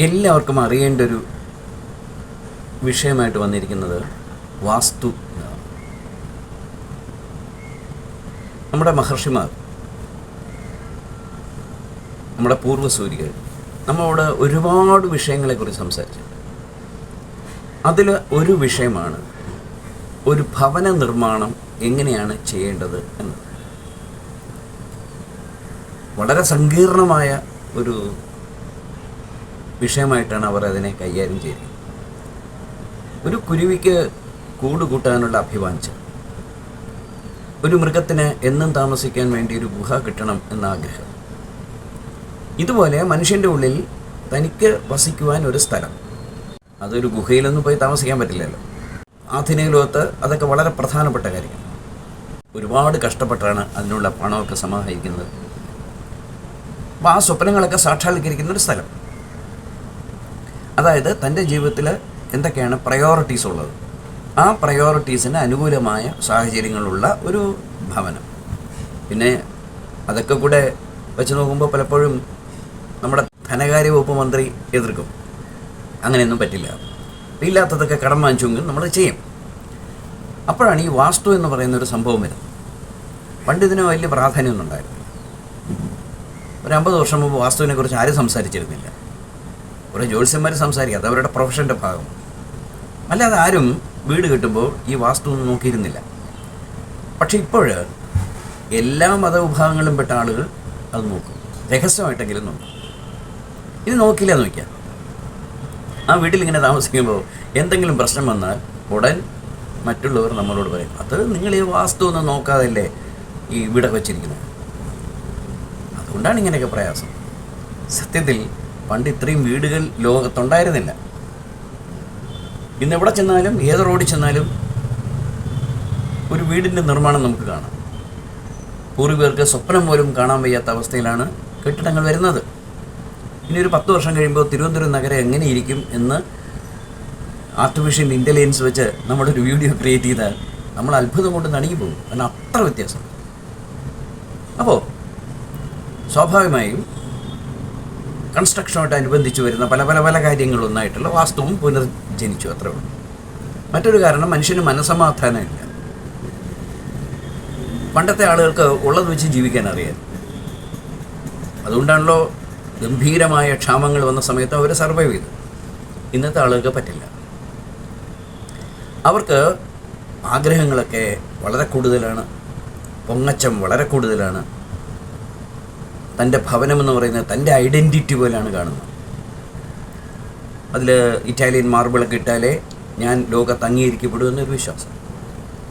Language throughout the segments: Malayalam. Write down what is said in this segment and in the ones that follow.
എല്ലാവർക്കും അറിയേണ്ട ഒരു വിഷയമായിട്ട് വന്നിരിക്കുന്നത് വാസ്തു നമ്മുടെ മഹർഷിമാർ നമ്മുടെ പൂർവസൂരികൾ നമ്മളോട് ഒരുപാട് വിഷയങ്ങളെക്കുറിച്ച് സംസാരിച്ചു അതിൽ ഒരു വിഷയമാണ് ഒരു ഭവന നിർമ്മാണം എങ്ങനെയാണ് ചെയ്യേണ്ടത് എന്നത്. വളരെ സങ്കീർണമായ ഒരു വിഷയമായിട്ടാണ് അവർ അതിനെ കൈകാര്യം ചെയ്തത് ഒരു കുരുവിക്ക് കൂട് കൂട്ടാനുള്ള അഭിവാഞ്ച ഒരു മൃഗത്തിന് എന്നും താമസിക്കാൻ വേണ്ടി ഒരു ഗുഹ കിട്ടണം എന്ന ആഗ്രഹം. ഇതുപോലെ മനുഷ്യന്റെ ഉള്ളിൽ തനിക്ക് വസിക്കുവാൻ ഒരു സ്ഥലം. അതൊരു ഗുഹയിലൊന്നും പോയി താമസിക്കാൻ പറ്റില്ലല്ലോ. ആധുനിക ലോകത്ത് അതൊക്കെ വളരെ പ്രധാനപ്പെട്ട കാര്യമാണ് ഒരുപാട് കഷ്ടപ്പെട്ടാണ് അതിനുള്ള പണമൊക്കെ സമാഹരിക്കുന്നത്. അപ്പോൾ ആ സ്വപ്നങ്ങളൊക്കെ സാക്ഷാത്കരിക്കുന്ന ഒരു സ്ഥലം. അതായത് തന്റെ ജീവിതത്തിൽ എന്തൊക്കെയാണ് പ്രയോറിറ്റീസ് ഉള്ളത്? ആ പ്രയോറിറ്റീസിന് അനുകൂലമായ സാഹചര്യങ്ങളുള്ള ഒരു ഭവനം. പിന്നെ അതൊക്കെ കൂടെ വെച്ച് നോക്കുമ്പോൾ പലപ്പോഴും നമ്മുടെ ധനകാര്യ വകുപ്പ് മന്ത്രി എതിർക്കും. അങ്ങനെയൊന്നും പറ്റില്ല. ഇല്ലാത്തതൊക്കെ കടം വാങ്ങിച്ചെങ്കിൽ നമ്മൾ ചെയ്യും. അപ്പോഴാണ് ഈ വാസ്തു എന്ന് പറയുന്ന ഒരു സംഭവം വരുന്നത്. പണ്ട് ഇതിന് വലിയ പ്രാധാന്യമൊന്നും ഉണ്ടായിരുന്നു ഒരു അമ്പത് വർഷം മുമ്പ് വാസ്തുവിനെക്കുറിച്ച് ആരും സംസാരിച്ചിരുന്നില്ല. കുറേ ജ്യോത്സ്യന്മാർ സംസാരിക്കുക അത് അവരുടെ പ്രൊഫഷന്റെ ഭാഗം. അല്ലാതെ ആരും വീട് കിട്ടുമ്പോൾ ഈ വാസ്തു ഒന്നും നോക്കിയിരുന്നില്ല. പക്ഷെ ഇപ്പോൾ എല്ലാ മതവിഭാഗങ്ങളും പെട്ട ആളുകൾ അത് നോക്കും. രഹസ്യമായിട്ടെങ്കിലും നോക്കും. ഇത് നോക്കില്ല നോക്കിയാൽ ആ വീട്ടിൽ ഇങ്ങനെ താമസിക്കുമ്പോൾ എന്തെങ്കിലും പ്രശ്നം വന്നാൽ ഉടൻ മറ്റുള്ളവർ നമ്മളോട് പറയും അത് നിങ്ങൾ ഈ വാസ്തു ഒന്നും നോക്കാതല്ലേ ഈ വീടൊക്കെ വെച്ചിരിക്കുന്നത്? അതുകൊണ്ടാണ് ഇങ്ങനെയൊക്കെ പ്രയാസം. സത്യത്തിൽ പണ്ട് ഇത്രയും വീടുകൾ ലോകത്തുണ്ടായിരുന്നില്ല. ഇന്ന് എവിടെ ചെന്നാലും ഏത് റോഡിൽ ചെന്നാലും ഒരു വീടിന്റെ നിർമ്മാണം നമുക്ക് കാണാം. പൂർവികർക്ക് സ്വപ്നം പോലും കാണാൻ വയ്യാത്ത അവസ്ഥയിലാണ് കെട്ടിടങ്ങൾ വരുന്നത്. ഇനി ഒരു പത്ത് വർഷം കഴിയുമ്പോൾ തിരുവനന്തപുരം നഗരം എങ്ങനെയിരിക്കും എന്ന് ആർട്ടിഫിഷ്യൽ ഇന്റലിജൻസ് വെച്ച് നമ്മളൊരു വീഡിയോ ക്രിയേറ്റ് ചെയ്താൽ നമ്മൾ അത്ഭുതം കൊണ്ട് നടുങ്ങി പോകും. കാരണം അത്ര വ്യത്യാസം. അപ്പോൾ സ്വാഭാവികമായും കൺസ്ട്രക്ഷനുമായിട്ട് അനുബന്ധിച്ച് വരുന്ന പല പല പല കാര്യങ്ങളൊന്നായിട്ടുള്ള വാസ്തുവും പുനർജനിച്ചു അത്രേ ഉള്ളൂ. മറ്റൊരു കാരണം മനുഷ്യന് മനസമാധാനമില്ല പണ്ടത്തെ ആളുകൾക്ക് ഉള്ളത് വെച്ച് ജീവിക്കാൻ അറിയാം. അതുകൊണ്ടാണല്ലോ ഗംഭീരമായ ക്ഷാമങ്ങൾ വന്ന സമയത്ത് അവർ സർവൈവ് ചെയ്തു ഇന്നത്തെ ആളുകൾക്ക് പറ്റില്ല. അവർക്ക് ആഗ്രഹങ്ങളൊക്കെ വളരെ കൂടുതലാണ്. പൊങ്ങച്ചം വളരെ കൂടുതലാണ്. തന്റെ എന്ന് പറയുന്നത് തന്റെ ഐഡന്റിറ്റി പോലെയാണ് കാണുന്നത്. അതിൽ ഇറ്റാലിയൻ മാർബിളൊക്കെ ഇട്ടാലേ ഞാൻ ലോകത്ത് അംഗീകരിക്കപ്പെടും എന്നൊരു വിശ്വാസം.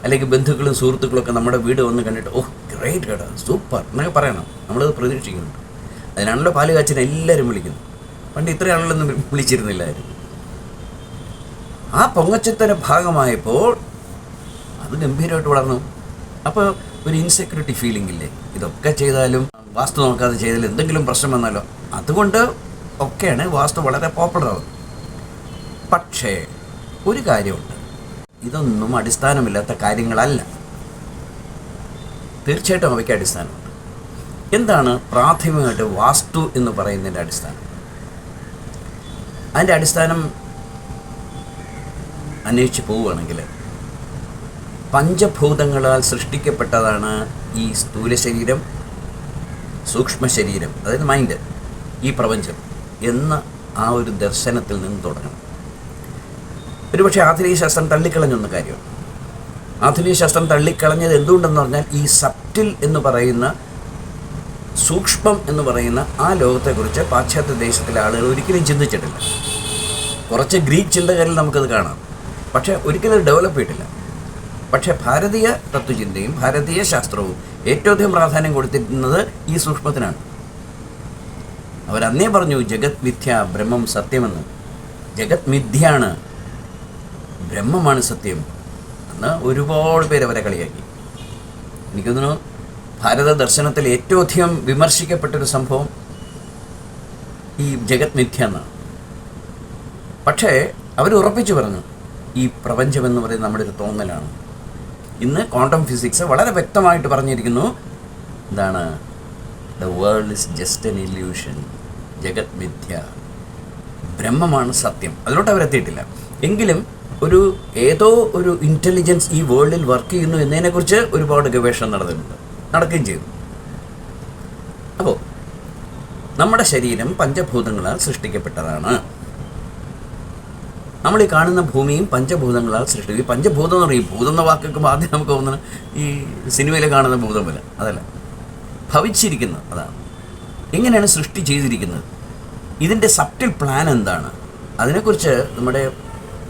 അല്ലെങ്കിൽ ബന്ധുക്കളും സുഹൃത്തുക്കളൊക്കെ നമ്മുടെ വീട് വന്ന് കണ്ടിട്ട് ഓ ഗ്രേറ്റ് കേട്ടോ സൂപ്പർ എന്നൊക്കെ പറയണം. നമ്മളത് പ്രതീക്ഷിക്കുന്നുണ്ട്. അതിനാണല്ലോ പാൽ കാച്ചിനെ എല്ലാവരും വിളിക്കുന്നത്. പണ്ട് ഇത്ര ആളുകളൊന്നും വിളിച്ചിരുന്നില്ലായിരുന്നു. ആ പൊങ്ങച്ചത്തിന്റെ ഭാഗമായപ്പോൾ അത് ഗംഭീരമായിട്ട് വളർന്നു. അപ്പോൾ ഒരു ഇൻസെക്യൂരിറ്റി ഫീലിംഗ് ഇല്ലേ? ഇതൊക്കെ ചെയ്താലും വാസ്തു നോക്കാതെ ചെയ്തതിൽ എന്തെങ്കിലും പ്രശ്നം വന്നാലോ? അതുകൊണ്ട് ഒക്കെയാണ് വാസ്തു വളരെ പോപ്പുലർ ആവുന്നത്. പക്ഷേ ഒരു കാര്യമുണ്ട്. ഇതൊന്നും അടിസ്ഥാനമില്ലാത്ത കാര്യങ്ങളല്ല. തീർച്ചയായിട്ടും അവയ്ക്ക് അടിസ്ഥാനമുണ്ട് എന്താണ് പ്രാഥമികമായിട്ട് വാസ്തു എന്ന് പറയുന്നതിന്റെ അടിസ്ഥാനം? അതിന്റെ അടിസ്ഥാനം അന്വേഷിച്ച് പോവുകയാണെങ്കിൽ പഞ്ചഭൂതങ്ങളാൽ സൃഷ്ടിക്കപ്പെട്ടതാണ് ഈ സ്ഥൂല ശരീരം സൂക്ഷ്മ ശരീരം അതായത് മൈൻഡ് ഈ പ്രപഞ്ചം എന്ന ആ ഒരു ദർശനത്തിൽ നിന്ന് തുടങ്ങണം. ഒരുപക്ഷെ ആധുനിക ശാസ്ത്രം തള്ളിക്കളഞ്ഞൊന്ന കാര്യമാണ് ആധുനിക ശാസ്ത്രം തള്ളിക്കളഞ്ഞത് എന്തുകൊണ്ടെന്ന് പറഞ്ഞാൽ ഈ സപ്റ്റിൽ എന്ന് പറയുന്ന സൂക്ഷ്മം എന്ന് പറയുന്ന ആ ലോകത്തെക്കുറിച്ച് പാശ്ചാത്യ ദേശത്തിലെ ആളുകൾ ഒരിക്കലും ചിന്തിച്ചിട്ടില്ല. കുറച്ച് ഗ്രീക്ക് ചിന്തകരിൽ നമുക്കത് കാണാം. പക്ഷേ ഒരിക്കലും ഡെവലപ്പ് ചെയ്തിട്ടില്ല. പക്ഷേ ഭാരതീയ തത്വചിന്തയും ഭാരതീയ ശാസ്ത്രവും ഏറ്റവും പ്രാധാന്യം കൊടുത്തിരുന്നത് ഈ സൂക്ഷ്മത്തിനാണ്. അവരന്നേ പറഞ്ഞു ജഗത് മിഥ്യ ബ്രഹ്മം സത്യമെന്ന്. ജഗത് മിഥ്യയാണ് ബ്രഹ്മമാണ് സത്യം എന്ന് ഒരുപാട് പേര് അവരെ കളിയാക്കി. എനിക്കൊന്നു ഭാരത ദർശനത്തിൽ ഏറ്റവും അധികം വിമർശിക്കപ്പെട്ടൊരു സംഭവം ഈ ജഗത് മിഥ്യ എന്നാണ് പക്ഷേ അവർ ഉറപ്പിച്ചു പറഞ്ഞു ഈ പ്രപഞ്ചമെന്ന് പറയുന്നത് നമ്മുടെ ഒരു തോന്നലാണ്. ഇന്ന് ക്വാണ്ടം ഫിസിക്സ് വളരെ വ്യക്തമായിട്ട് പറഞ്ഞിരിക്കുന്നു. എന്താണ് the world is just an illusion ജഗത് മിഥ്യ. ബ്രഹ്മമാണ് സത്യം. അതിലോട്ട് അവരെത്തിയിട്ടില്ല എങ്കിലും ഒരു ഏതോ ഒരു ഇന്റലിജൻസ് ഈ വേൾഡിൽ വർക്ക് ചെയ്യുന്നു എന്നതിനെക്കുറിച്ച് ഒരുപാട് ഗവേഷണം നടന്നിട്ടുണ്ട്. നടക്കുകയും ചെയ്തു. അപ്പോൾ നമ്മുടെ ശരീരം പഞ്ചഭൂതങ്ങളാൽ സൃഷ്ടിക്കപ്പെട്ടതാണ്. നമ്മൾ ഈ കാണുന്ന ഭൂമിയും പഞ്ചഭൂതങ്ങളാൽ സൃഷ്ടി ഈ പഞ്ചഭൂതം എന്ന് പറയും ഭൂതം എന്ന വാക്കൊക്കെ ആദ്യം നമുക്ക് തോന്നുന്നത് ഈ സിനിമയിൽ കാണുന്ന ഭൂതമല്ല അതല്ല. ഭവിച്ചിരിക്കുന്നത് അതാണ് എങ്ങനെയാണ് സൃഷ്ടി ചെയ്തിരിക്കുന്നത്? ഇതിന്റെ സബ്റ്റിൽ പ്ലാൻ എന്താണ്? അതിനെക്കുറിച്ച് നമ്മുടെ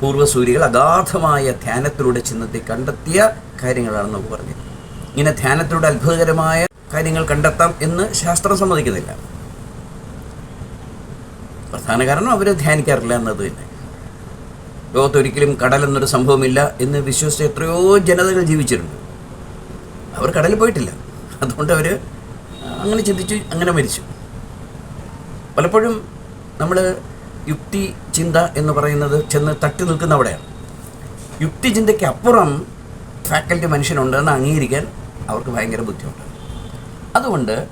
പൂർവസൂരികൾ അഗാധമായ ധ്യാനത്തിലൂടെ ചിന്നത്തെ കണ്ടെത്തിയ കാര്യങ്ങളാണ് നമുക്ക് പറഞ്ഞത്. ഇങ്ങനെ ധ്യാനത്തിലൂടെ അത്ഭുതകരമായ കാര്യങ്ങൾ കണ്ടെത്താം എന്ന് ശാസ്ത്രം സമ്മതിക്കുന്നില്ല. പ്രധാന കാരണം അവർ ധ്യാനിക്കാറില്ല എന്നത് തന്നെ. ലോകത്തൊരിക്കലും കടൽ എന്നൊരു സംഭവമില്ല എന്ന് വിശ്വസിച്ച് എത്രയോ ജനതകൾ ജീവിച്ചിട്ടുണ്ട്. അവർ കടലിൽ പോയിട്ടില്ല. അതുകൊണ്ട് അവർ അങ്ങനെ ചിന്തിച്ചു അങ്ങനെ മരിച്ചു. പലപ്പോഴും നമ്മൾ യുക്തി ചിന്ത എന്ന് പറയുന്നത് ചെന്ന് തട്ടി നിൽക്കുന്ന അവിടെയാണ്. യുക്തി ചിന്തയ്ക്ക് അപ്പുറം ഫാക്കൽറ്റി മനുഷ്യനുണ്ടെന്ന് അംഗീകരിക്കാൻ അവർക്ക് ഭയങ്കര ബുദ്ധിമുട്ട്. അതുകൊണ്ട്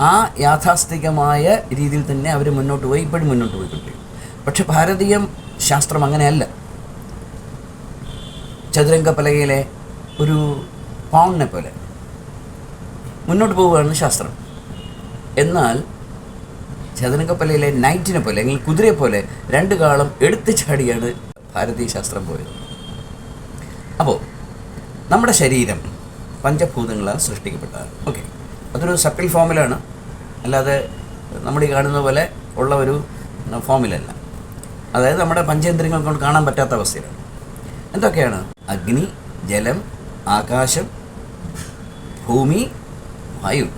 ആ യാഥാസ്ഥികമായ രീതിയിൽ തന്നെ അവർ മുന്നോട്ട് പോയി ഇപ്പോഴും മുന്നോട്ട് പോയിക്കൊണ്ടിരിക്കും പക്ഷെ ഭാരതീയം ശാസ്ത്രം അങ്ങനെയല്ല. ചതുരംഗപ്പലകയിലെ ഒരു പൗണിനെ പോലെ മുന്നോട്ട് പോവുകയാണ് ശാസ്ത്രം. എന്നാൽ ചതുരംഗപ്പലയിലെ നൈറ്റിനെ പോലെ അല്ലെങ്കിൽ കുതിരയെ പോലെ രണ്ട് കാളം എടുത്തു ചാടിയാണ് ഭാരതീയ ശാസ്ത്രം പോയത്. അപ്പോൾ നമ്മുടെ ശരീരം പഞ്ചഭൂതങ്ങളാൽ സൃഷ്ടിക്കപ്പെട്ടതാണ്. ഓക്കെ. അതൊരു സപ്പിൾ ഫോമിലാണ്. അല്ലാതെ നമ്മൾ ഈ കാണുന്ന പോലെ ഉള്ള ഒരു ഫോമിലല്ല. അതായത് നമ്മുടെ പഞ്ചേന്ദ്രിയങ്ങൾ കൊണ്ട് കാണാൻ പറ്റാത്ത അവസ്ഥയിലാണ് എന്തൊക്കെയാണ്? അഗ്നി ജലം ആകാശം ഭൂമി വായു.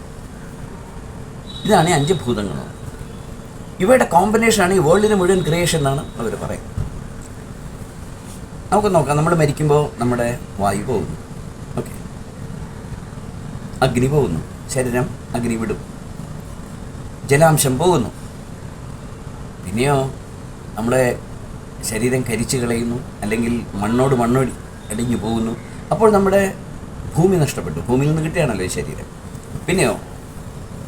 ഇതാണ് ഈ അഞ്ച് ഭൂതങ്ങളും ഇവയുടെ കോമ്പിനേഷനാണ് ഈ വേൾഡിന് മുഴുവൻ ക്രിയേഷൻ എന്നാണ് അവർ പറയുന്നത്. നമുക്ക് നോക്കാം നമ്മൾ മരിക്കുമ്പോൾ നമ്മുടെ വായു പോകുന്നു. ഓക്കെ അഗ്നി പോകുന്നു. ശരീരം അഗ്നി വിടും ജലാംശം പോകുന്നു. പിന്നെയോ? നമ്മുടെ ശരീരം കരിച്ചു കളയുന്നു അല്ലെങ്കിൽ മണ്ണോട് മണ്ണോടി അടിഞ്ഞു പോകുന്നു. അപ്പോൾ നമ്മുടെ ഭൂമി നഷ്ടപ്പെട്ടു. ഭൂമിയിൽ നിന്ന് കിട്ടിയാണല്ലോ ഈ ശരീരം. പിന്നെയോ?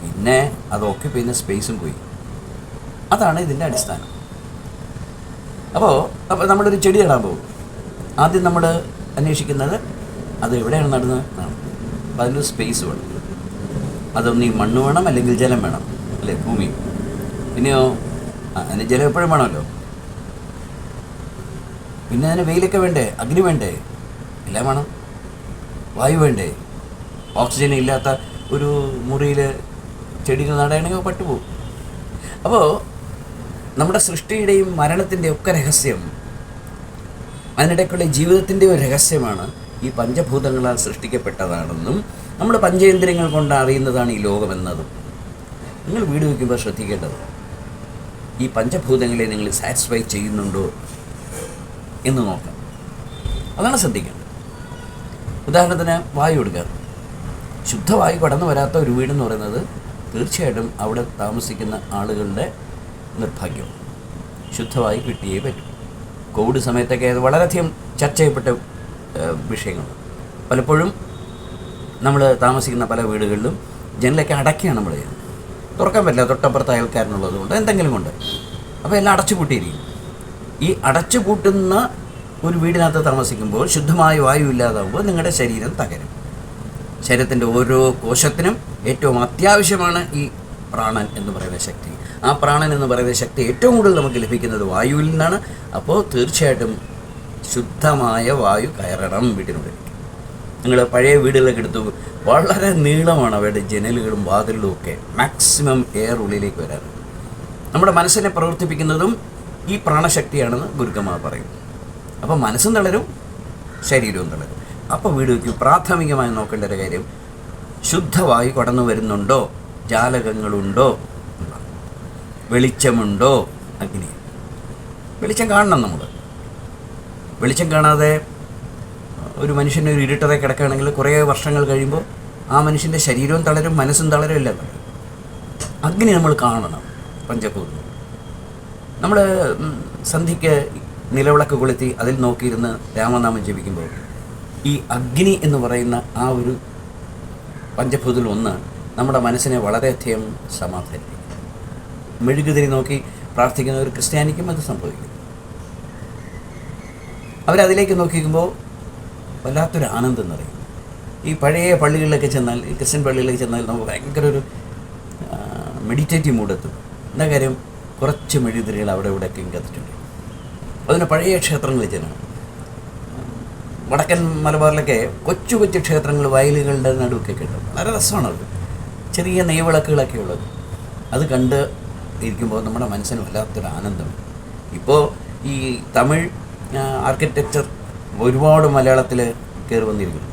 പിന്നെ അത് ഓക്യുപ്പൈ ചെയ്യുന്ന സ്പേസും പോയി. അതാണ് ഇതിന്റെ അടിസ്ഥാനം. അപ്പോൾ അപ്പോൾ നമ്മളൊരു ചെടി നടാൻ പോകും. ആദ്യം നമ്മൾ അന്വേഷിക്കുന്നത് അത് എവിടെയാണ് നടുന്നത് എന്നാണ്. അപ്പോൾ അതിനൊരു സ്പേസ് വേണം. അതൊന്ന് ഈ മണ്ണ് വേണം അല്ലെങ്കിൽ ജലം വേണം അല്ലേ? ഭൂമി പിന്നെയോ? അതിന് ജലം എപ്പോഴും വേണമല്ലോ. പിന്നെ അതിന് വെയിലൊക്കെ വേണ്ടേ? അഗ്നി വേണ്ടേ? എല്ലാം വേണം. വായു വേണ്ടേ? ഓക്സിജൻ ഇല്ലാത്ത ഒരു മുറിയിൽ ചെടികൾ നടയണമെങ്കിൽ പട്ടുപോകും. അപ്പോൾ നമ്മുടെ സൃഷ്ടിയുടെയും മരണത്തിന്റെ ഒക്കെ രഹസ്യം അതിനിടയ്ക്കുള്ള ജീവിതത്തിന്റെ ഒരു രഹസ്യമാണ് ഈ പഞ്ചഭൂതങ്ങളാൽ സൃഷ്ടിക്കപ്പെട്ടതാണെന്നും നമ്മൾ പഞ്ചേന്ദ്രിയങ്ങൾ കൊണ്ട് അറിയുന്നതാണ് ഈ ലോകമെന്നതും. നിങ്ങൾ വീട് വയ്ക്കുമ്പോൾ ശ്രദ്ധിക്കേണ്ടത് ഈ പഞ്ചഭൂതങ്ങളെ നിങ്ങൾ സാറ്റിസ്ഫൈ ചെയ്യുന്നുണ്ടോ? എന്ന് നോക്കാം. അതാണ് ശ്രദ്ധിക്കേണ്ടത്. ഉദാഹരണത്തിന് വായു എടുക്കുക. ശുദ്ധവായു കടന്നു വരാത്ത ഒരു വീടെന്ന് പറയുന്നത് തീർച്ചയായിട്ടും അവിടെ താമസിക്കുന്ന ആളുകളുടെ നിർഭാഗ്യം ശുദ്ധവായു കിട്ടിയേ പറ്റും. കോവിഡ് സമയത്തൊക്കെ അത് വളരെയധികം ചർച്ച ചെയ്യപ്പെട്ട വിഷയങ്ങളാണ്. പലപ്പോഴും നമ്മൾ താമസിക്കുന്ന പല വീടുകളിലും ജനലൊക്കെ അടയ്ക്കുകയാണ് നമ്മൾ ചെയ്യുന്നത്. തുറക്കാൻ പറ്റില്ല. തൊട്ടപ്പുറത്ത് അയൽക്കാരനുള്ളത് കൊണ്ട് എന്തെങ്കിലും കൊണ്ട്. അപ്പോൾ എല്ലാം അടച്ചു അടച്ചുപൂട്ടിയിരിക്കും ഈ അടച്ചുപൂട്ടുന്ന ഒരു വീടിനകത്ത് താമസിക്കുമ്പോൾ ശുദ്ധമായ വായു ഇല്ലാതാവുമ്പോൾ നിങ്ങളുടെ ശരീരം തകരും. ശരീരത്തിന്റെ ഓരോ കോശത്തിനും ഏറ്റവും അത്യാവശ്യമാണ് ഈ പ്രാണൻ എന്ന് പറയുന്ന ശക്തി. ആ പ്രാണൻ എന്ന് പറയുന്ന ശക്തി ഏറ്റവും കൂടുതൽ നമുക്ക് ലഭിക്കുന്നത് വായുവിൽ നിന്നാണ്. അപ്പോൾ തീർച്ചയായിട്ടും ശുദ്ധമായ വായു കയറണം വീട്ടിനുള്ളിൽ നിങ്ങൾ പഴയ വീടുകളൊക്കെ എടുത്തു വളരെ നീളമാണ് അവയുടെ ജനലുകളും വാതിലുകളും ഒക്കെ. മാക്സിമം എയർ ഉള്ളിലേക്ക് വരാറ്. നമ്മുടെ മനസ്സിനെ പ്രവർത്തിപ്പിക്കുന്നതും ഈ പ്രാണശക്തിയാണെന്ന് ഗുരുക്കന്മാർ പറയും. അപ്പോൾ മനസ്സും തളരും ശരീരവും തളരും. അപ്പോൾ വീട് വയ്ക്കും പ്രാഥമികമായി നോക്കേണ്ട ഒരു കാര്യം ശുദ്ധവായു കടന്നു വരുന്നുണ്ടോ? ജാലകങ്ങളുണ്ടോ. വെളിച്ചമുണ്ടോ? അഗ്നി വെളിച്ചം കാണണം നമ്മൾ വെളിച്ചം കാണാതെ ഒരു മനുഷ്യന്റെ ഒരു ഇരുട്ടതായി കിടക്കുകയാണെങ്കിൽ കുറേ വർഷങ്ങൾ കഴിയുമ്പോൾ ആ മനുഷ്യന്റെ ശരീരവും തളരും മനസ്സും തളരും ഇല്ല അഗ്നി നമ്മൾ കാണണം പഞ്ചഭൂതം. നമ്മൾ സന്ധ്യയ്ക്ക് നിലവിളക്ക് കൊളുത്തി അതിൽ നോക്കിയിരുന്ന് രാമനാമം ജപിക്കുമ്പോൾ ഈ അഗ്നി എന്ന് പറയുന്ന ആ ഒരു പഞ്ചഭൂതിൽ ഒന്ന് നമ്മുടെ മനസ്സിനെ വളരെയധികം സമാധാനിപ്പിക്കും മെഴുകുതിരി നോക്കി പ്രാർത്ഥിക്കുന്ന ഒരു ക്രിസ്ത്യാനിക്കും അത് സംഭവിക്കും അവരതിലേക്ക് നോക്കിക്കുമ്പോൾ വല്ലാത്തൊരു ആനന്ദം നിറയും. ഈ പഴയ പള്ളികളിലൊക്കെ ചെന്നാൽ ക്രിസ്ത്യൻ പള്ളികളിലേക്ക് ചെന്നാൽ നമുക്ക് ഭയങ്കര ഒരു മെഡിറ്റേറ്റീവ് മൂഡെത്തും എന്താ കാര്യം? കുറച്ച് മെഴുകുതിരികൾ അവിടെ ഇവിടെയൊക്കെ കത്തിച്ചിട്ടുണ്ട്. അതിന് പഴയ ക്ഷേത്രങ്ങളിൽ ചെല്ലണം വടക്കൻ മലബാറിലൊക്കെ കൊച്ചു കൊച്ചു ക്ഷേത്രങ്ങൾ വയലുകളുടെ നടുവൊക്കെ കിട്ടും വളരെ രസമാണ് അത്. ചെറിയ നെയ്വിളക്കുകളൊക്കെ ഉള്ളത്. അത് കണ്ട് ഇരിക്കുമ്പോൾ നമ്മുടെ മനസ്സിന് വല്ലാത്തൊരു ആനന്ദം. ഇപ്പോൾ ഈ തമിഴ് ആർക്കിടെക്ചർ ഒരുപാട് മലയാളത്തിൽ കയറി വന്നിരിക്കുന്നു.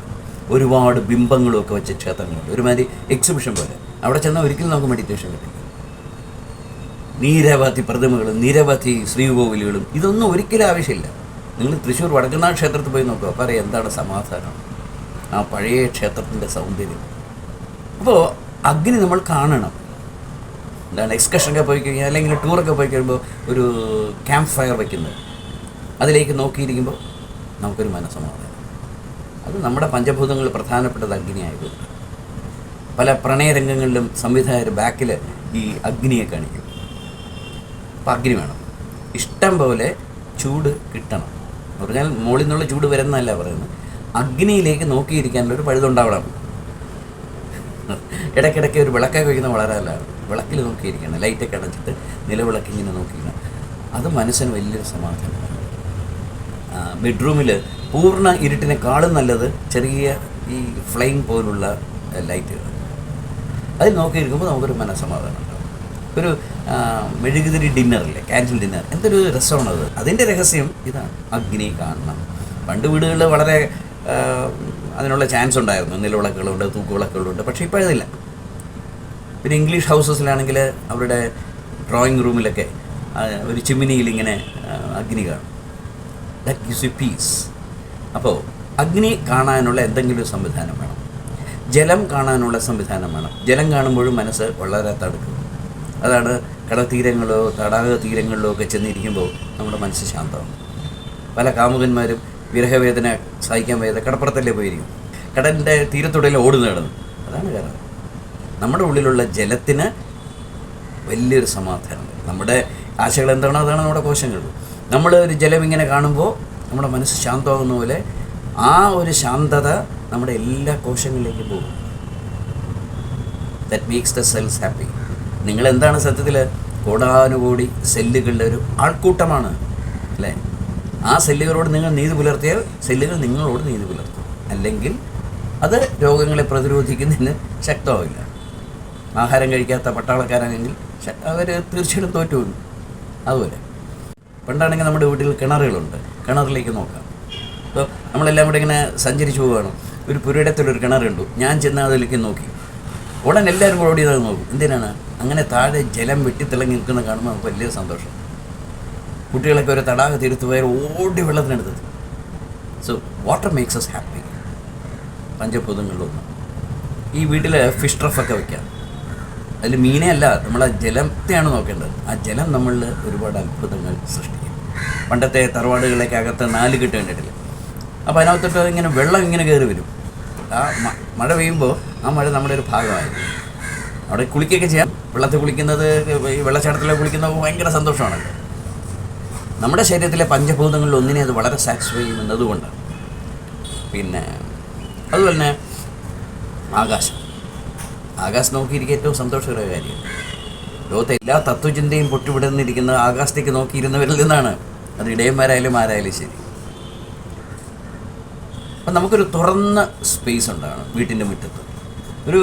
ഒരുപാട് ബിംബങ്ങളും ഒക്കെ വെച്ച ക്ഷേത്രങ്ങളുണ്ട്. ഒരുമാതിരി എക്സിബിഷൻ പോലെ. അവിടെ ചെന്നാൽ ഒരിക്കലും നമുക്ക് മെഡിറ്റേഷൻ കിട്ടില്ല. നിരവധി പ്രതിമകളും നിരവധി ശ്രീകോവിലുകളും. ഇതൊന്നും ഒരിക്കലും ആവശ്യമില്ല. നിങ്ങൾ തൃശ്ശൂർ വടക്കുന്നാഥ് ക്ഷേത്രത്തിൽ പോയി നോക്കുക. അപ്പോൾ അറിയാം എന്താണ് സമാധാനം? ആ പഴയ ക്ഷേത്രത്തിന്റെ സൗന്ദര്യം. അപ്പോൾ അഗ്നി നമ്മൾ കാണണം. എന്താണ് എക്സ്കർഷനൊക്കെ പോയി കഴിഞ്ഞാൽ അല്ലെങ്കിൽ ടൂറൊക്കെ പോയി കഴിയുമ്പോൾ ഒരു ക്യാമ്പ് ഫയർ വയ്ക്കുന്നത് അതിലേക്ക് നോക്കിയിരിക്കുമ്പോൾ നമുക്കൊരു മനസ്സമാധാനം. അത് നമ്മുടെ പഞ്ചഭൂതങ്ങളിൽ പ്രധാനപ്പെട്ടത് അഗ്നിയായതുകൊണ്ട്. പല പ്രണയരംഗങ്ങളിലും സംവിധായകർ ബാക്കിൽ ഈ അഗ്നിയെ കാണിക്കും. അഗ്നി വേണം. ഇഷ്ടം പോലെ ചൂട് കിട്ടണം. എന്ന് പറഞ്ഞാൽ മുകളിൽ നിന്നുള്ള ചൂട് വരുന്നതല്ല പറയുന്നത്. അഗ്നിയിലേക്ക് നോക്കിയിരിക്കാനുള്ള ഒരു പഴുതുണ്ടാവണം ഇടയ്ക്കിടയ്ക്ക് ഒരു വിളക്കൊക്കെ വയ്ക്കുന്ന വളരെ നല്ലതാണ് വിളക്കിൽ നോക്കിയിരിക്കണം. ലൈറ്റൊക്കെ അടച്ചിട്ട് നിലവിളക്ക് ഇങ്ങനെ നോക്കിയിരിക്കണം. അത് മനസ്സിന് വലിയൊരു സമാധാനമാണ്. ബെഡ്റൂമിൽ പൂർണ ഇരുട്ടിനെക്കാളും നല്ലത് ചെറിയ ഈ ഫ്ലെയിം പോലുള്ള ലൈറ്റുകൾ അതിൽ നോക്കിയിരിക്കുമ്പോൾ നമുക്കൊരു മനസ്സമാധാനം ഉണ്ടാവും. ഒരു മെഴുകുതിരി ഡിന്നറില്ലേ ക്യാൻഡിൽ ഡിന്നർ എന്തൊരു രസമാണ് അത്. അതിന്റെ രഹസ്യം ഇതാണ് അഗ്നി കാണണം. പണ്ട് വീടുകളിൽ വളരെ അതിനുള്ള ചാൻസ് ഉണ്ടായിരുന്നു. നിലവിളക്കുകളുണ്ട് തൂക്കുവിളക്കുകളുണ്ട് പക്ഷേ ഇപ്പോഴതില്ല. പിന്നെ ഇംഗ്ലീഷ് ഹൗസസിലാണെങ്കിൽ അവരുടെ ഡ്രോയിങ് റൂമിലൊക്കെ ഒരു ചിമ്മിനിയിൽ ഇങ്ങനെ അഗ്നി കാണും. ദാറ്റ് ഗിവ്സ് യു പീസ് അപ്പോൾ അഗ്നി കാണാനുള്ള എന്തെങ്കിലും സംവിധാനം വേണം. ജലം കാണാനുള്ള സംവിധാനം വേണം. ജലം കാണുമ്പോഴും മനസ്സ് വളരെ തടുക്കും അതാണ് കടൽത്തീരങ്ങളോ തടാക തീരങ്ങളിലോ ഒക്കെ ചെന്നിരിക്കുമ്പോൾ നമ്മുടെ മനസ്സ് ശാന്തമാണ് പല കാമുകന്മാരും വിരഹവേദന സഹിക്കാൻ വയ്യാതെ കടപ്പുറത്തല്ലേ പോയിരിക്കും. കടലിന്റെ തീരത്തുടയിൽ ഓടുന്ന കിടന്നു. അതാണ് കാരണം നമ്മുടെ ഉള്ളിലുള്ള ജലത്തിന് വലിയൊരു സമാധാനം. നമ്മുടെ ആശകൾ എന്താണോ? അതാണ് നമ്മുടെ കോശങ്ങൾ. നമ്മൾ ഒരു ജലം ഇങ്ങനെ കാണുമ്പോൾ നമ്മുടെ മനസ്സ് ശാന്തമാകുന്ന പോലെ ആ ഒരു ശാന്തത നമ്മുടെ എല്ലാ കോശങ്ങളിലേക്കും പോകും. That makes the cells happy നിങ്ങൾ എന്താണ് സത്യത്തിൽ കോടാനുകോടി സെല്ലുകളുടെ ഒരു ആൾക്കൂട്ടമാണ് അല്ലേ? ആ സെല്ലുകളോട് നിങ്ങൾ നീതി പുലർത്തിയാൽ സെല്ലുകൾ നിങ്ങളോട് നീതി പുലർത്തും. അല്ലെങ്കിൽ അത് രോഗങ്ങളെ പ്രതിരോധിക്കുന്നതിന് ശക്തമാവില്ല. ആഹാരം കഴിക്കാത്ത പട്ടാളക്കാരാണെങ്കിൽ അവർ തീർച്ചയായിട്ടും തോറ്റു അതുപോലെ. പണ്ടാണെങ്കിൽ നമ്മുടെ വീട്ടിൽ കിണറുകളുണ്ട്. കിണറിലേക്ക് നോക്കാം. അപ്പോൾ നമ്മളെല്ലാം കൂടെ ഇങ്ങനെ സഞ്ചരിച്ചു പോവുകയാണ് ഒരു പുരയിടത്തിലൊരു കിണർ ഞാൻ ചെന്ന് അതിലേക്ക് നോക്കി. ഉടൻ എല്ലാവരും കൂടെ ഓടി നോക്കും. എന്തിനാണ്? അങ്ങനെ താഴെ ജലം വെട്ടിത്തിളങ്ങി നിൽക്കുന്ന കാണുമ്പോൾ നമുക്ക് വലിയ സന്തോഷം. കുട്ടികളൊക്കെ ഒരു തടാക തീരത്ത് പോയാൽ ഓടി വെള്ളത്തിനെടുത്തത് so water makes us happy പഞ്ചഭൂതങ്ങളിലൊന്ന്. ഈ വീട്ടിൽ ഫിഷ് ട്രഫൊക്കെ വയ്ക്കാം അതിൽ മീനേ അല്ല നമ്മൾ ആ ജലത്തെയാണ് നോക്കേണ്ടത്. ആ ജലം നമ്മളിൽ ഒരുപാട് അത്ഭുതങ്ങൾ സൃഷ്ടിക്കും. പണ്ടത്തെ തറവാടുകളൊക്കെ അകത്ത് നാല് കെട്ട് കണ്ടിട്ടില്ല? അപ്പോൾ അതിനകത്തോട്ട് ഇങ്ങനെ വെള്ളം ഇങ്ങനെ കയറി വരും. ആ മഴ പെയ്യുമ്പോൾ ആ മഴ നമ്മുടെ ഒരു ഭാഗമായിരുന്നു അവിടെ കുളിക്കുകയൊക്കെ ചെയ്യാം. വെള്ളത്തിൽ കുളിക്കുന്നത് ഈ വെള്ളച്ചാട്ടത്തിലൊക്കെ കുളിക്കുന്നത് ഭയങ്കര സന്തോഷമാണല്ലോ. നമ്മുടെ ശരീരത്തിലെ പഞ്ചഭൂതങ്ങളിൽ ഒന്നിനെ അത് വളരെ സാറ്റിസ്ഫൈ ചെയ്യുന്നതുകൊണ്ട്. പിന്നെ അതുപോലെ തന്നെ ആകാശം. ആകാശം നോക്കിയിരിക്കുക ഏറ്റവും സന്തോഷകരമായ കാര്യം. ലോകത്തെ എല്ലാ തത്വചിന്തയും പൊട്ടിവിടുന്നിരിക്കുന്ന ആകാശത്തേക്ക് നോക്കിയിരുന്നവരിൽ നിന്നാണ് അത് ഇടയന്മാരായാലും ആരായാലും ശരി. അപ്പം നമുക്കൊരു തുറന്ന സ്പേസ് ഉണ്ടാകണം വീട്ടിന്റെ മുറ്റത്ത്. ഒരു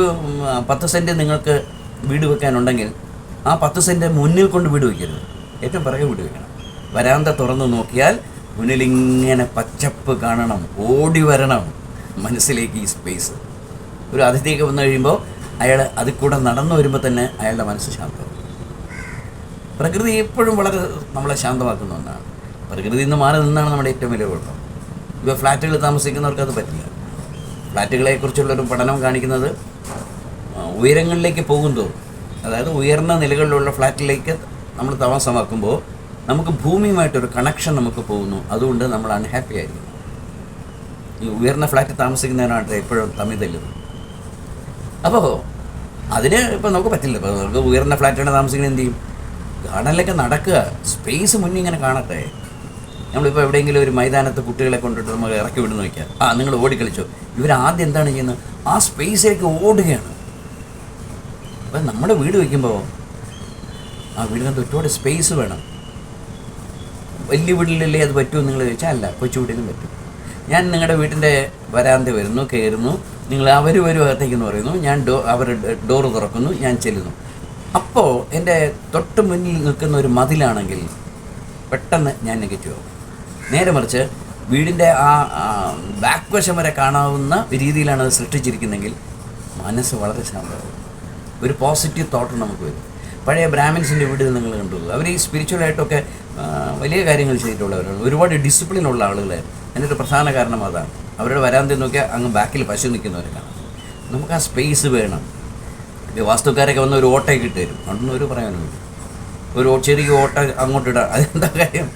പത്ത് സെന്റ് നിങ്ങൾക്ക് വീട് വെക്കാനുണ്ടെങ്കിൽ ആ പത്ത് സെന്റ് മുന്നിൽ കൊണ്ട് വീട് വയ്ക്കരുത് ഏറ്റവും പിറകെ വീട് വയ്ക്കണം വരാന്ത തുറന്ന് നോക്കിയാൽ മുന്നിലിങ്ങനെ പച്ചപ്പ് കാണണം ഓടി വരണം മനസ്സിലേക്ക് ഈ സ്പേസ് ഒരു അതിഥിയൊക്കെ വന്നു കഴിയുമ്പോൾ അയാൾ അതിൽ കൂടെ നടന്നു വരുമ്പോൾ തന്നെ അയാളുടെ മനസ്സ് ശാന്തമാകും. പ്രകൃതി എപ്പോഴും വളരെ നമ്മളെ ശാന്തമാക്കുന്ന ഒന്നാണ്. പ്രകൃതിയിൽ നിന്ന് മാറി നിന്നാണ് നമ്മുടെ ഏറ്റവും വലിയ കുഴപ്പം. ഇപ്പോൾ ഫ്ലാറ്റുകളിൽ താമസിക്കുന്നവർക്ക് അത് പറ്റില്ല. ഫ്ലാറ്റുകളെക്കുറിച്ചുള്ളൊരു പഠനം കാണിക്കുന്നത് ഉയരങ്ങളിലേക്ക് പോകുന്തോറും അതായത് ഉയർന്ന നിലകളിലുള്ള ഫ്ലാറ്റിലേക്ക് നമ്മൾ താമസമാക്കുമ്പോൾ നമുക്ക് ഭൂമിയുമായിട്ടൊരു കണക്ഷൻ നമുക്ക് പോകുന്നു. അതുകൊണ്ട് നമ്മൾ അൺഹാപ്പി ആയിരിക്കും ഈ ഉയർന്ന ഫ്ലാറ്റിൽ താമസിക്കുന്നതിനാണ് എപ്പോഴും തമ്മിൽ തല്ലുന്നത്. അപ്പോൾ അതിന് ഇപ്പം നമുക്ക് പറ്റില്ല. ഇപ്പോൾ നമുക്ക് ഉയർന്ന ഫ്ലാറ്റാണ് താമസിക്കുന്നത് എന്ത് ചെയ്യും? ഗാർഡനിലൊക്കെ നടക്കുക. സ്പേസ് മുന്നിൽ ഇങ്ങനെ കാണട്ടെ. നമ്മളിപ്പോൾ എവിടെയെങ്കിലും ഒരു മൈതാനത്ത് കുട്ടികളെ കൊണ്ടിട്ട് നമ്മൾ ഇറക്കി വിടുന്ന വയ്ക്കുക ആ നിങ്ങൾ ഓടിക്കളിച്ചോ. ഇവർ ആദ്യം എന്താണ് ചെയ്യുന്നത്? ആ സ്പേസിലേക്ക് ഓടുകയാണ്. അപ്പം നമ്മുടെ വീട് വയ്ക്കുമ്പോൾ ആ വീടിനകത്ത് ഒരുപാട് സ്പേസ് വേണം. വലിയ വീട്ടിലല്ലേ അത് പറ്റുമോ നിങ്ങൾ ചോദിച്ചാൽ അല്ല കൊച്ചു വീട്ടിലും പറ്റും. ഞാൻ നിങ്ങളുടെ വീട്ടിന്റെ വരാന്ത വരുന്നു കയറുന്നു നിങ്ങൾ അവർ വരും അകത്തേക്കെന്ന് പറയുന്നു. ഞാൻ ഡോ അവർ ഡോറ് തുറക്കുന്നു ഞാൻ ചെല്ലുന്നു. അപ്പോൾ എന്റെ തൊട്ട് മുന്നിൽ നിൽക്കുന്ന ഒരു മതിലാണെങ്കിൽ പെട്ടെന്ന് ഞാൻ നെഗറ്റീവ് ആവും. നേരെ മറിച്ച് വീടിന്റെ ആ ബാക്ക് വശം വരെ കാണാവുന്ന രീതിയിലാണ് അത് സൃഷ്ടിച്ചിരിക്കുന്നതെങ്കിൽ മനസ്സ് വളരെ ശാന്തമാകും ഒരു പോസിറ്റീവ് തോട്ട് നമുക്ക് വരും. പഴയ ബ്രാഹ്മിൻസിന്റെ വീട് നിങ്ങൾ കണ്ടു അവർ ഈ സ്പിരിച്വലായിട്ടൊക്കെ വലിയ കാര്യങ്ങൾ ചെയ്തിട്ടുള്ളവരാണ്. ഒരുപാട് ഡിസിപ്ലിൻ ഉള്ള ആളുകളായിരുന്നു എന്നിട്ട് പ്രധാന കാരണം അതാണ്. അവരുടെ വരാന്തി നോക്കിയാൽ അങ്ങ് ബാക്കിൽ പശു നിൽക്കുന്നവരെ കാണാം. നമുക്ക് ആ സ്പേസ് വേണം. വാസ്തുക്കാരൊക്കെ വന്ന് ഒരു ഓട്ടയൊക്കെ ഇട്ട് തരും. അതൊന്നും ഒരു പറയാനൊന്നുമില്ല. ഒരു ചെറിയ ഓട്ട അങ്ങോട്ട് ഇടാം. അതെന്താ കാര്യം?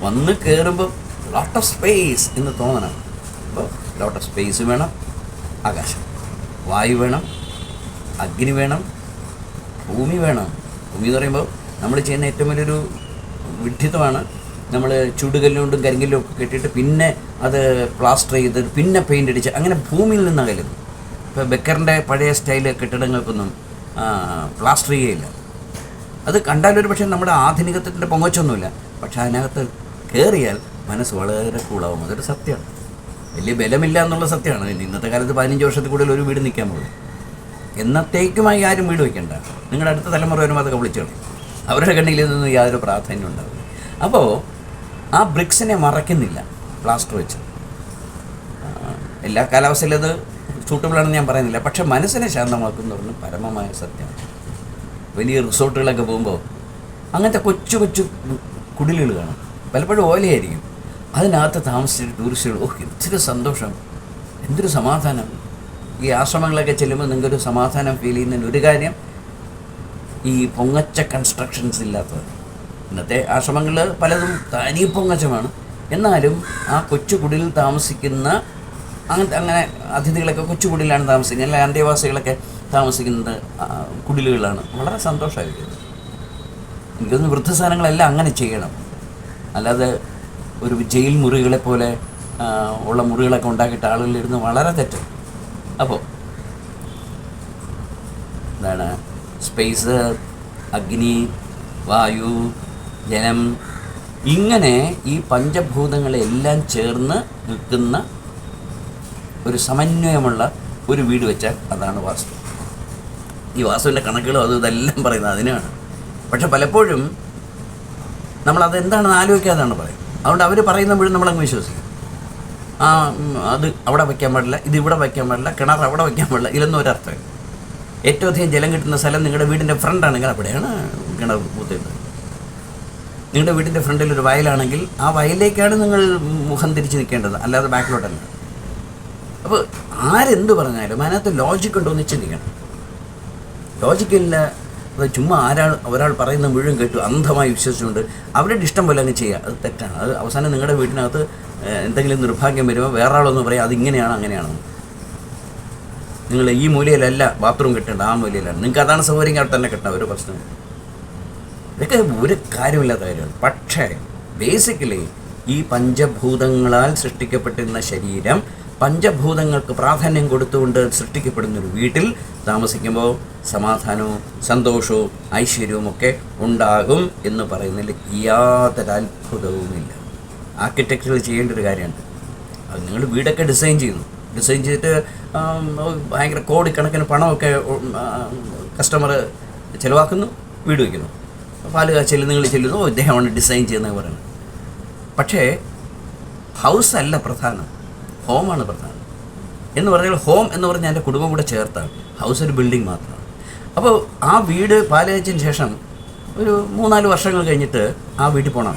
വന്ന് കയറുമ്പോൾ ലോട്ട് ഓഫ് സ്പേസ് എന്ന് തോന്നണം. അപ്പോൾ ലോട്ട് ഓഫ് സ്പേസ് വേണം. ആകാശം. വായു വേണം. അഗ്നി വേണം ഭൂമി വേണം. ഭൂമി എന്ന് പറയുമ്പോൾ നമ്മൾ ചെയ്യുന്ന ഏറ്റവും വലിയൊരു വിഡ്ഢിത്തമാണ് നമ്മൾ ചുടുകല്ലുകൊണ്ടും കരിങ്കല്ലും ഒക്കെ കെട്ടിയിട്ട് പിന്നെ അത് പ്ലാസ്റ്റർ ചെയ്ത് പിന്നെ പെയിന്റ് അടിച്ച് അങ്ങനെ ഭൂമിയിൽ നിന്ന് അകലും ഇപ്പോൾ ബെക്കറിന്റെ പഴയ സ്റ്റൈൽ കെട്ടിടങ്ങൾക്കൊന്നും പ്ലാസ്റ്റർ ചെയ്യില്ല അത് കണ്ടാലൊരു പക്ഷേ നമ്മുടെ ആധുനികത്തിന്റെ പൊങ്ങച്ചൊന്നുമില്ല. പക്ഷെ അതിനകത്ത് കയറിയാൽ മനസ്സ് വളരെ കൂളാവും. അതൊരു സത്യമാണ് വലിയ ബലമില്ല എന്നുള്ള സത്യമാണ് ഇന്നത്തെ കാലത്ത് പതിനഞ്ച് വർഷത്തിൽ കൂടുതൽ ഒരു വീട് നിൽക്കാൻ പോകും എന്നത്തേക്കുമായി ആരും വീട് വയ്ക്കണ്ട. നിങ്ങളുടെ അടുത്ത തലമുറ വരുമ്പോൾ അതൊക്കെ വിളിച്ചു അവരുടെ കണ്ണിൽ നിന്ന് യാതൊരു പ്രാധാന്യം ഉണ്ടാവില്ല. അപ്പോൾ ആ ബ്രിക്സിനെ മറയ്ക്കുന്നില്ല പ്ലാസ്റ്റർ വെച്ച്. എല്ലാ കാലാവസ്ഥയിലും അത് സൂട്ടബിളാണെന്ന് ഞാൻ പറയുന്നില്ല. പക്ഷെ മനസ്സിനെ ശാന്തമാക്കുന്ന പറഞ്ഞ് പരമമായ സത്യമാണ് വലിയ റിസോർട്ടുകളൊക്കെ പോകുമ്പോൾ അങ്ങനത്തെ കൊച്ചു കൊച്ചു കുടിലുകൾ കാണും. പലപ്പോഴും ഓലയായിരിക്കും. അതിനകത്ത് താമസിച്ചിട്ട് ടൂറിസ്റ്റുകൾ ഓ എന്തൊരു സന്തോഷം. എന്തൊരു സമാധാനം. ഈ ആശ്രമങ്ങളൊക്കെ ചെല്ലുമ്പോൾ നിങ്ങൾക്കൊരു സമാധാനം ഫീൽ ചെയ്യുന്നതിന് ഒരു കാര്യം ഈ പൊങ്ങച്ച കൺസ്ട്രക്ഷൻസ് ഇല്ലാത്തത്. ഇന്നത്തെ ആശ്രമങ്ങൾ പലതും തനി പൊങ്ങച്ചമാണ്. എന്നാലും ആ കൊച്ചു കുടിലിൽ താമസിക്കുന്ന അങ്ങനത്തെ അങ്ങനെ അതിഥികളൊക്കെ കൊച്ചു കുടിലാണ് താമസിക്കുന്നത്. അല്ലെങ്കിൽ അന്തേവാസികളൊക്കെ താമസിക്കുന്നത് കുടിലുകളാണ്. വളരെ സന്തോഷമായിരിക്കും. എനിക്കൊന്ന് വൃദ്ധസാധനങ്ങളെല്ലാം അങ്ങനെ ചെയ്യണം. അല്ലാതെ ഒരു ജയിൽ മുറികളെ പോലെ ഉള്ള മുറികളൊക്കെ ഉണ്ടാക്കിയിട്ട് ആളുകളിലിരുന്ന് വളരെ തെറ്റ് അപ്പോൾ എന്താണ്? സ്പേസ് അഗ്നി വായു ജലം ഇങ്ങനെ ഈ പഞ്ചഭൂതങ്ങളെല്ലാം ചേർന്ന് നിൽക്കുന്ന ഒരു സമന്വയമുള്ള ഒരു വീട് വെച്ചാൽ അതാണ് വാസ്തു. ഈ വാസ്തുവിന്റെ കണക്കുകളും അതും ഇതെല്ലാം പറയുന്നത് അതിനാണ്. പക്ഷെ പലപ്പോഴും നമ്മൾ അതെന്താണെന്ന് ആലോചിക്കാതാണ് പറയുന്നത്. അതുകൊണ്ട് അവർ പറയുന്ന മുഴുവൻ നമ്മളങ്ങ് വിശ്വസിക്കും. അത് അവിടെ വയ്ക്കാൻ പാടില്ല ഇത് ഇവിടെ വയ്ക്കാൻ പാടില്ല കിണർ അവിടെ വയ്ക്കാൻ പാടില്ല ഇതിലൊന്നും ഒരർത്ഥം. ഏറ്റവും അധികം ജലം കിട്ടുന്ന സ്ഥലം നിങ്ങളുടെ വീടിന്റെ ഫ്രണ്ടാണെങ്കിൽ അവിടെയാണ് കിണർ പൂത്തിട്ടത് നിങ്ങളുടെ വീടിന്റെ ഫ്രണ്ടിൽ ഒരു വയലാണെങ്കിൽ ആ വയലിലേക്കാണ് നിങ്ങൾ മുഖം തിരിച്ച് നിൽക്കേണ്ടത് അല്ലാതെ ബാക്കിലോട്ടല്ല. അപ്പോൾ ആരെന്ത് പറഞ്ഞാലും അതിനകത്ത് ലോജിക് ഉണ്ടോ എന്ന് ചിന്തിക്കണം ലോജിക്കില്ല അത് ചുമ്മാ ആരാൾ ഒരാൾ പറയുന്ന മുഴുവൻ കേട്ടു അന്ധമായി വിശ്വസിച്ചുകൊണ്ട് അവരുടെ ഇഷ്ടം പോലെ അങ്ങ് ചെയ്യുക അത് തെറ്റാണ്. അത് അവസാനം നിങ്ങളുടെ വീട്ടിനകത്ത് എന്തെങ്കിലും നിർഭാഗ്യം വരുമോ വേറെ ആളൊന്ന് പറയാം അതിങ്ങനെയാണ് അങ്ങനെയാണെന്ന് നിങ്ങൾ ഈ മൂലയിലല്ല ബാത്റൂം കെട്ടേണ്ട ആ മൂലയിലാണ്. നിങ്ങൾക്ക് അതാണ് സൗകര്യം അവിടെ തന്നെ കെട്ടണം ഒരു പ്രശ്നം ഇതൊക്കെ ഒരു കാര്യമില്ലാത്ത കാര്യമാണ്. പക്ഷേ ബേസിക്കലി ഈ പഞ്ചഭൂതങ്ങളാൽ സൃഷ്ടിക്കപ്പെട്ടിരുന്ന ശരീരം പഞ്ചഭൂതങ്ങൾക്ക് പ്രാധാന്യം കൊടുത്തുകൊണ്ട് സൃഷ്ടിക്കപ്പെടുന്ന ഒരു വീട്ടിൽ താമസിക്കുമ്പോൾ സമാധാനവും സന്തോഷവും ഐശ്വര്യവും ഒക്കെ ഉണ്ടാകും എന്ന് പറയുന്നതിൽ യാതൊരു അത്ഭുതവുമില്ല ആർക്കിടെക്ചറിൽ ചെയ്യേണ്ട ഒരു കാര്യമുണ്ട്. അത് നിങ്ങൾ വീടൊക്കെ ഡിസൈൻ ചെയ്യുന്നു. ഡിസൈൻ ചെയ്തിട്ട് ഭയങ്കര കോടിക്കണക്കിന് പണമൊക്കെ കസ്റ്റമർ ചിലവാക്കുന്നു വീട് വയ്ക്കുന്നു. പാൽ കാച്ചൽ നിങ്ങൾ ചെല്ലുന്നു "ഓ, ഇദ്ദേഹമാണ് ഡിസൈൻ ചെയ്യുന്നത് പറയുന്നത്. പക്ഷേ ഹൗസ് അല്ല പ്രധാനം. ഹോമാണ് പ്രധാനം. എന്ന് പറഞ്ഞാൽ ഹോം എന്ന് പറഞ്ഞാൽ എന്റെ കുടുംബം കൂടെ ചേർത്താണ്. ഹൗസ് ഒരു ബിൽഡിംഗ് മാത്രമാണ്. അപ്പോൾ ആ വീട് പാലയച്ചതിന് ശേഷം ഒരു മൂന്നാൽ വർഷങ്ങൾ കഴിഞ്ഞിട്ട് ആ വീട്ടിൽ പോകണം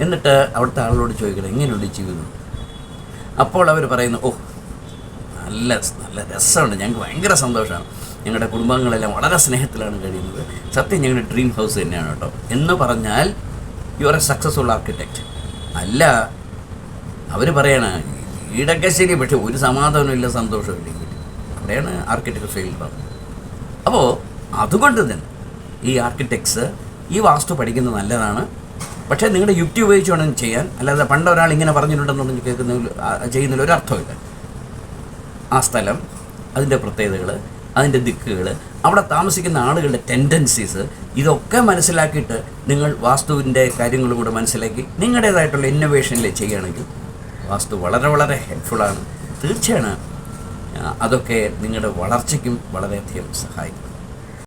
എന്നിട്ട് അവിടുത്തെ ആളോട് ചോദിക്കണം എങ്ങനെയുണ്ട് ജീവിതം? അപ്പോൾ അവർ പറയുന്നു ഓ നല്ല നല്ല രസമുണ്ട്. ഞങ്ങൾക്ക് ഭയങ്കര സന്തോഷമാണ്. ഞങ്ങളുടെ കുടുംബങ്ങളെല്ലാം വളരെ സ്നേഹത്തിലാണ് കഴിയുന്നത്. സത്യം ഞങ്ങളുടെ ഡ്രീം ഹൗസ് തന്നെയാണ് കേട്ടോ. എന്ന് പറഞ്ഞാൽ you are a successful architect അല്ല അവർ പറയണ വീടൊക്കെ ശരി പക്ഷെ ഒരു സന്തോഷവും ഇല്ലെങ്കിൽ അവിടെയാണ് ആർക്കിടെക്ട് ആവുന്നത് അപ്പോൾ അതുകൊണ്ട് തന്നെ ഈ ആർക്കിടെക്ട്സ് ഈ വാസ്തു പഠിക്കുന്നത് നല്ലതാണ്. പക്ഷേ നിങ്ങളുടെ യുക്തി ഉപയോഗിച്ച് വേണം ചെയ്യാൻ. അല്ലാതെ പണ്ട് ഒരാൾ ഇങ്ങനെ പറഞ്ഞിട്ടുണ്ടെന്നൊന്നും കേൾക്കുന്ന ചെയ്യുന്നതിൽ ഒരു അർത്ഥമില്ല ആ സ്ഥലം അതിന്റെ പ്രത്യേകതകൾ അതിന്റെ ദിക്കുകൾ അവിടെ താമസിക്കുന്ന ആളുകളുടെ ടെൻഡൻസീസ് ഇതൊക്കെ മനസ്സിലാക്കിയിട്ട് നിങ്ങൾ വാസ്തുവിന്റെ കാര്യങ്ങളും കൂടെ മനസ്സിലാക്കി നിങ്ങളുടേതായിട്ടുള്ള ഇന്നോവേഷനിൽ ചെയ്യുകയാണെങ്കിൽ വാസ്തു വളരെ വളരെ ഹെൽപ്ഫുള്ളാണ് തീർച്ചയാണ്. അതൊക്കെ നിങ്ങളുടെ വളർച്ചയ്ക്കും വളരെയധികം സഹായിക്കും.